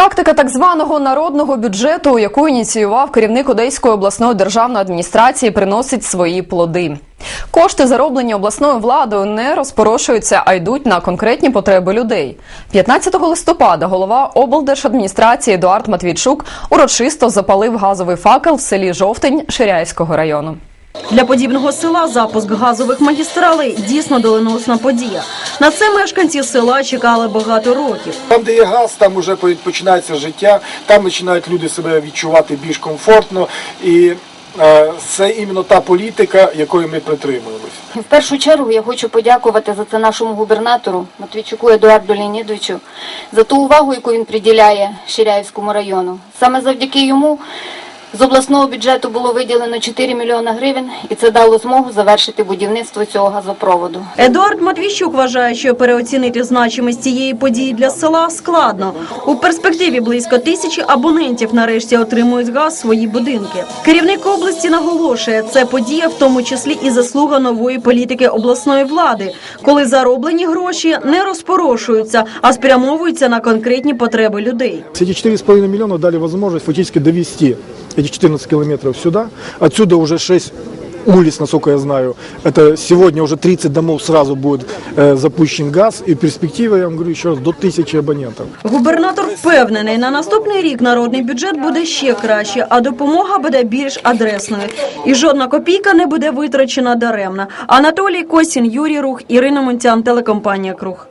Практика так званого народного бюджету, яку ініціював керівник Одеської обласної державної адміністрації, приносить свої плоди. Кошти, зароблені обласною владою, не розпорошуються, а йдуть на конкретні потреби людей. 15 листопада голова облдержадміністрації Едуард Матвійчук урочисто запалив газовий факел в селі Жовтень Ширяйського району. Для подібного села запуск газових магістралей дійсно доленосна подія. На це мешканці села чекали багато років. Там, де є газ, там вже починається життя, там починають люди себе відчувати більш комфортно. І е, це іменно та політика, якої ми притримуємося. В першу чергу я хочу подякувати за це нашому губернатору Матвійчуку Едуарду Леонідовичу за ту увагу, яку він приділяє Ширяївському району. Саме завдяки йому з обласного бюджету було виділено 4 мільйони гривень, і це дало змогу завершити будівництво цього газопроводу. Едуард Матвійчук вважає, що переоцінити значимість цієї події для села складно. У перспективі близько тисячі абонентів нарешті отримують газ в свої будинки. Керівник області наголошує, це подія в тому числі і заслуга нової політики обласної влади, коли зароблені гроші не розпорошуються, а спрямовуються на конкретні потреби людей. Эти 4,5 миллиона дали возможность фактически довести эти 14 километров сюда. Отсюда уже 6 улиц, насколько я знаю. Это сегодня уже 30 домов сразу будет э, запущен газ. И в перспективе, я вам говорю еще раз, до 1000 абонентов. Губернатор впевнений, на наступний рік народний бюджет буде ще краще, а допомога буде більш адресною. І жодна копійка не буде витрачена даремно. Анатолій Косін, Юрій Рух, Ірина Монтян, телекомпанія Круг.